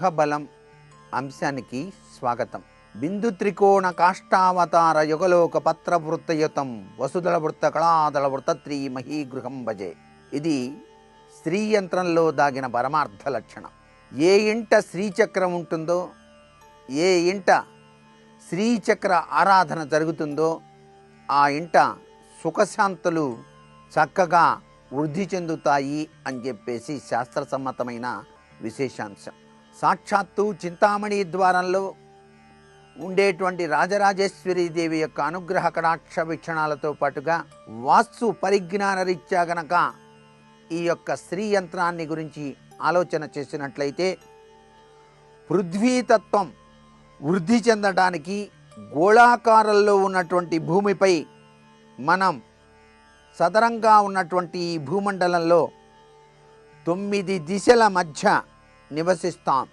గృహబలం అంశానికి స్వాగతం. బిందు త్రికోణ కాష్టావతార యుగలోక పత్ర వృత్తయుతం వసుదళ వృత్త కళాదళ వృత్తత్రీ మహీగృహం భజే. ఇది స్త్రీ యంత్రంలో దాగిన పరమార్థ లక్షణం. ఏ ఇంట శ్రీచక్రం ఉంటుందో ఏ ఇంట శ్రీచక్ర ఆరాధన జరుగుతుందో ఆ ఇంట సుఖశాంతులు చక్కగా వృద్ధి చెందుతాయి అని చెప్పేసి శాస్త్రసమ్మతమైన విశేషాంశం. సాక్షాత్తు చింతామణి ద్వారంలో ఉండేటువంటి రాజరాజేశ్వరి దేవి యొక్క అనుగ్రహ కటాక్ష వీక్షణాలతో పాటుగా వాస్తు పరిజ్ఞాన రీత్యా గనక ఈ యొక్క స్త్రీ యంత్రాన్ని గురించి ఆలోచన చేసినట్లయితే పృథ్వీతత్వం వృద్ధి చెందడానికి గోళాకారంలో ఉన్నటువంటి భూమిపై మనం సదరంగా ఉన్నటువంటి ఈ భూమండలంలో తొమ్మిది దిశల మధ్య నివసిస్తాం.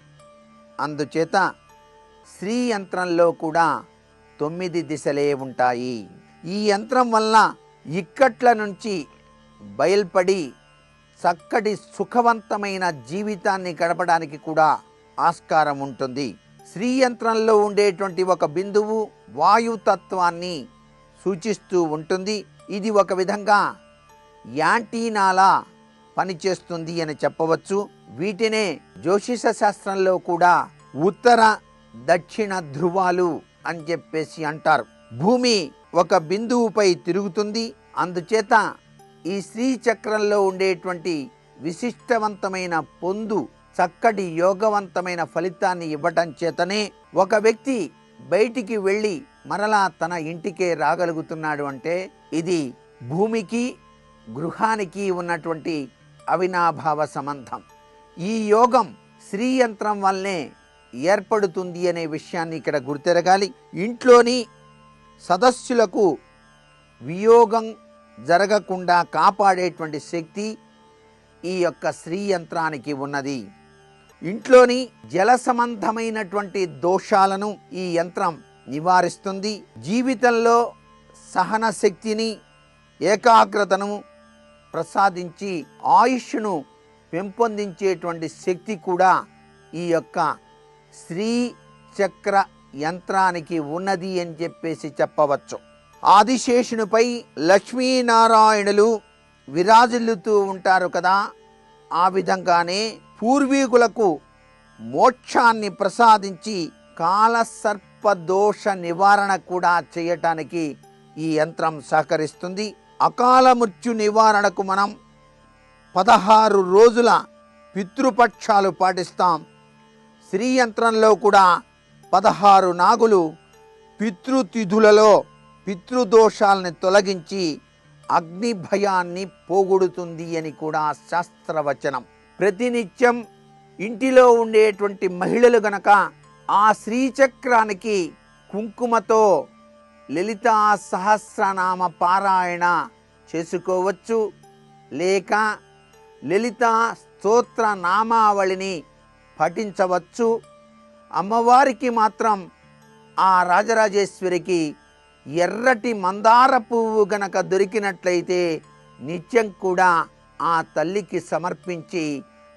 అందుచేత స్త్రీ యంత్రంలో కూడా తొమ్మిది దిశలే ఉంటాయి. ఈ యంత్రం వల్ల ఇక్కట్ల నుంచి బయల్పడి చక్కటి సుఖవంతమైన జీవితాన్ని గడపడానికి కూడా ఆస్కారం ఉంటుంది. స్త్రీ యంత్రంలో ఉండేటువంటి ఒక బిందువు వాయుతత్వాన్ని సూచిస్తూ ఉంటుంది. ఇది ఒక విధంగా యాంటీనాలా పనిచేస్తుంది అని చెప్పవచ్చు. వీటినే జ్యోతిష శాస్త్రంలో కూడా ఉత్తర దక్షిణ ధ్రువాలు అని చెప్పేసి అంటారు. భూమి ఒక బిందువుపై తిరుగుతుంది. అందుచేత ఈ శ్రీ చక్రంలో ఉండేటువంటి విశిష్టవంతమైన పొందు చక్కటి యోగవంతమైన ఫలితాన్ని ఇవ్వటం చేతనే ఒక వ్యక్తి బయటికి వెళ్ళి మరలా తన ఇంటికే రాగలుగుతున్నాడు అంటే ఇది భూమికి గృహానికి ఉన్నటువంటి అవినాభావ సంబంధం. ఈ యోగం శ్రీ యంత్రం వల్లనే ఏర్పడుతుంది అనే విషయాన్ని ఇక్కడ గుర్తెరగాలి. ఇంట్లోని సదస్సులకు వియోగం జరగకుండా కాపాడేటువంటి శక్తి ఈ యొక్క శ్రీ యంత్రానికి ఉన్నది. ఇంట్లోని జల సంబంధమైనటువంటి దోషాలను ఈ యంత్రం నివారిస్తుంది. జీవితంలో సహన శక్తిని ఏకాగ్రతను ప్రసాదించి ఆయుష్ను పెంపొందించేటువంటి శక్తి కూడా ఈ యొక్క శ్రీ చక్ర యంత్రానికి ఉన్నది అని చెప్పేసి చెప్పవచ్చు. ఆదిశేషునిపై లక్ష్మీనారాయణులు విరాజిల్లుతూ ఉంటారు కదా ఆ విధంగానే పూర్వీకులకు మోక్షాన్ని ప్రసాదించి కాలసర్ప దోష నివారణ కూడా చేయటానికి ఈ యంత్రం సహకరిస్తుంది. అకాల మృత్యు నివారణకు మనం పదహారు రోజుల పితృపక్షాలు పాటిస్తాం. శ్రీ యంత్రంలో కూడా పదహారు నాగులు పితృతిథులలో పితృదోషాలని తొలగించి అగ్ని భయాన్ని పోగొడుతుంది అని కూడా శాస్త్రవచనం. ప్రతినిత్యం ఇంటిలో ఉండేటువంటి మహిళలు గనక ఆ శ్రీచక్రానికి కుంకుమతో లలితా సహస్రనామ పారాయణ చేసుకోవచ్చు. లేక లలితా స్తోత్ర నామావళిని పఠించవచ్చు. అమ్మవారికి మాత్రం ఆ రాజరాజేశ్వరికి ఎర్రటి మందార పువ్వు గనక దొరికినట్లయితే నిత్యం కూడా ఆ తల్లికి సమర్పించి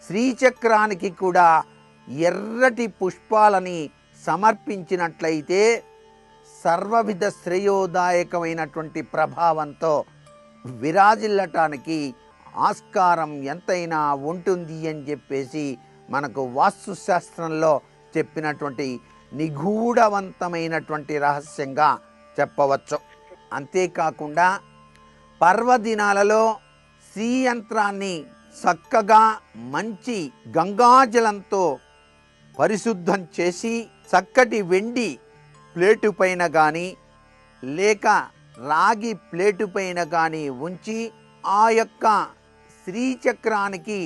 శ్రీచక్రానికి కూడా ఎర్రటి పుష్పాలని సమర్పించినట్లయితే సర్వవిధ శ్రేయోదాయకమైనటువంటి ప్రభావంతో విరాజిల్లటానికి ఆస్కారం ఎంతైనా ఉంటుంది అని చెప్పేసి మనకు వాస్తుశాస్త్రంలో చెప్పినటువంటి నిగూఢవంతమైనటువంటి రహస్యంగా చెప్పవచ్చు. అంతేకాకుండా పర్వదినాలలో సీ యంత్రాన్ని చక్కగా మంచి గంగాజలంతో పరిశుద్ధం చేసి చక్కటి వెండి ప్లేటు పైన కానీ లేక రాగి ప్లేటు పైన కానీ ఉంచి ఆ యొక్క శ్రీచక్రానికి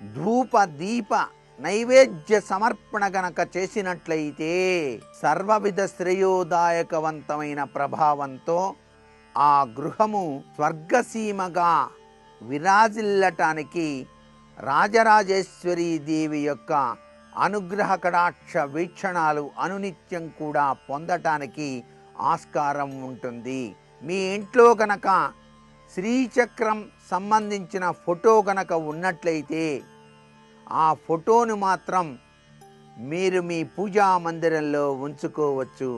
ధూప దీప నైవేద్య సమర్పణ గనక చేసినట్లయితే సర్వవిధ శ్రేయోదాయకవంతమైన ప్రభావంతో ఆ గృహము స్వర్గసీమగా విరాజిల్లటానికి రాజరాజేశ్వరీ దేవి యొక్క అనుగ్రహ కడాక్ష వీక్షణాలు అనునిత్యం కూడా పొందటానికి ఆస్కారం ఉంటుంది. మీ ఇంట్లో గనక శ్రీచక్రం సంబంధించిన ఫోటో గనక ఉన్నట్లయితే ఆ ఫోటోను మాత్రం మీరు మీ పూజా మందిరంలో ఉంచుకోవచ్చు.